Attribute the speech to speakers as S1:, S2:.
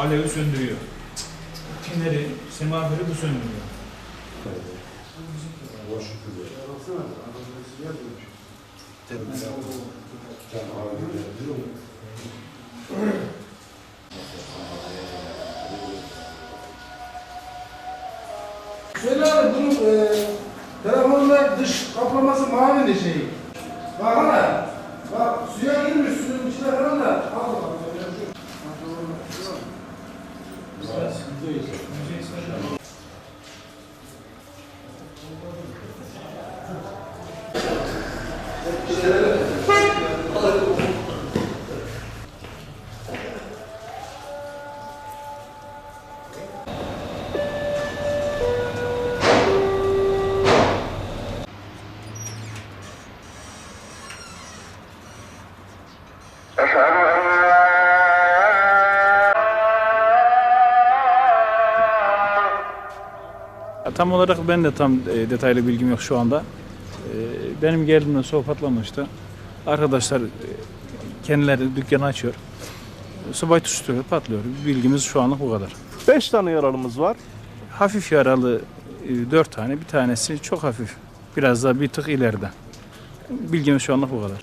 S1: alevi söndürüyor. Pinleri, semaveri bu söndürüyor.
S2: Söyle abi bunun e, telefonda dış kaplaması mavi ne şey? Bak Yes, sir.
S1: Tam olarak ben de tam e, detaylı bilgim yok şu anda. E, benim geldiğimde sohbetlamıştı. Arkadaşlar e, kendileri dükkanı açıyor. Subay tutuşturuyor, patlıyor. Bilgimiz şu anlık bu kadar.
S3: 5 tane yaralımız var.
S1: Hafif yaralı dört tane, bir tanesi çok hafif. Biraz daha bir tık ileride. Bilgimiz şu anlık bu kadar.